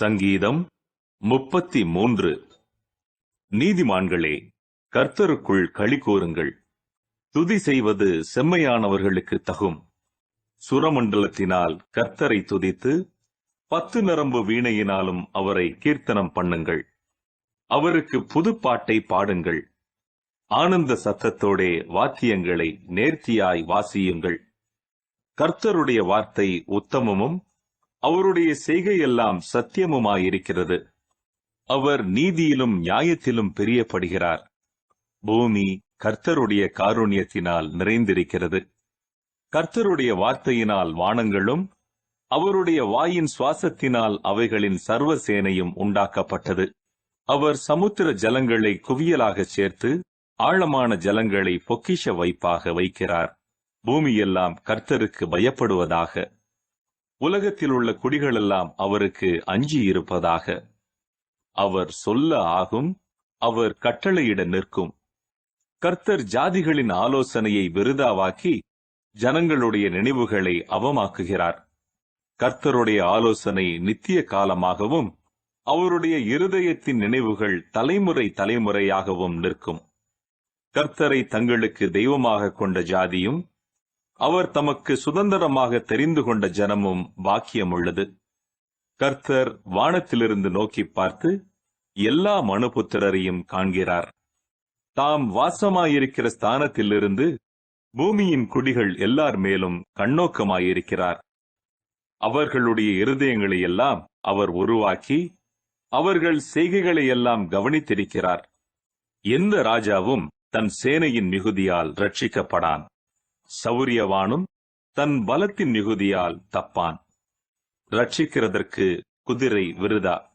சங்கீதம் முப்பத்தி மூன்று நீதிமான்களே கர்த்தருக்குள் களி கூறுங்கள் துதி செய்வது செம்மையானவர்களுக்கு தகும். சுரமண்டலத்தினால் கர்த்தரை துதித்து பத்து நரம்பு வீணையினாலும் அவரை கீர்த்தனம் பண்ணுங்கள். அவருக்கு புதுப்பாட்டை பாடுங்கள். ஆனந்த சத்தத்தோடே வாத்தியங்களை நேர்த்தியாய் வாசியுங்கள். கர்த்தருடைய வார்த்தை உத்தமமும் அவருடைய செய்கையெல்லாம் சத்தியமுமாயிருக்கிறது. அவர் நீதியிலும் நியாயத்திலும் பிரியப்படுகிறார். பூமி கர்த்தருடைய காருண்யத்தினால் நிறைந்திருக்கிறது. கர்த்தருடைய வார்த்தையினால் வானங்களும் அவருடைய வாயின் சுவாசத்தினால் அவைகளின் சர்வ சேனையும் உண்டாக்கப்பட்டது. அவர் சமுத்திர ஜலங்களை குவியலாகச் சேர்த்து ஆழமான ஜலங்களை பொக்கிஷ வைப்பாக வைக்கிறார். பூமியெல்லாம் கர்த்தருக்கு பயப்படுவதாக. உலகத்தில் உள்ள குடிகளெல்லாம் அவருக்கு அஞ்சி இருப்பதாக அவர் சொல்ல ஆகும் அவர் கட்டளையிட நிற்கும். கர்த்தர் ஜாதிகளின் ஆலோசனையை விருதாவாக்கி ஜனங்களுடைய நினைவுகளை அவமாக்குகிறார். கர்த்தருடைய ஆலோசனை நித்திய காலமாகவும் அவருடைய இருதயத்தின் நினைவுகள் தலைமுறை தலைமுறையாகவும் நிற்கும். கர்த்தரை தங்களுக்கு தெய்வமாக கொண்ட ஜாதியும் அவர் தமக்கு சுதந்திரமாக தெரிந்து கொண்ட ஜனமும் பாக்கியமுள்ளது. கர்த்தர் வானத்திலிருந்து நோக்கி பார்த்து எல்லா மனுபுத்திரரையும் காண்கிறார். தாம் வாசமாயிருக்கிற ஸ்தானத்திலிருந்து பூமியின் குடிகள் எல்லார் மேலும் கண்ணோக்கமாயிருக்கிறார். அவர்களுடைய இருதயங்களை எல்லாம் அவர் உருவாக்கி அவர்கள் செய்கைகளை எல்லாம் கவனித்திருக்கிறார். எந்த ராஜாவும் தன் சேனையின் மிகுதியால் ரட்சிக்கப்படான் சௌரியவானும் தன் பலத்தின் மிகுதியால் தப்பான். ரட்சிக்கிறதற்கு குதிரை விருதா?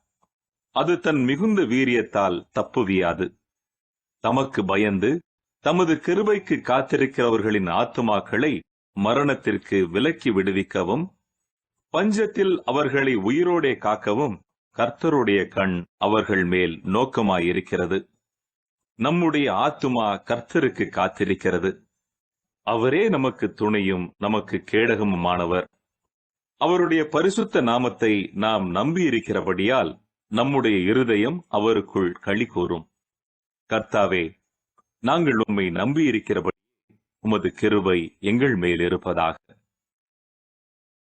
அது தன் மிகுந்த வீரியத்தால் தப்புவியாது தமக்கு பயந்து தமது கிருபைக்கு காத்திருக்கிறவர்களின் ஆத்துமாக்களை மரணத்திற்கு விலக்கி விடுவிக்கவும் பஞ்சத்தில் அவர்களை உயிரோடே காக்கவும் கர்த்தருடைய கண் அவர்கள் மேல் நோக்கமாயிருக்கிறது. நம்முடைய ஆத்துமா கர்த்தருக்கு காத்திருக்கிறது. அவரே நமக்கு துணையும் நமக்கு கேடகமுமானவர். அவருடைய பரிசுத்த நாமத்தை நாம் நம்பியிருக்கிறபடியால் நம்முடைய இருதயம் அவருக்குள் களி கூறும் கர்த்தாவே நாங்கள் உம்மை நம்பியிருக்கிறபடி உமது கிருபை எங்கள் மேல் இருப்பதாக.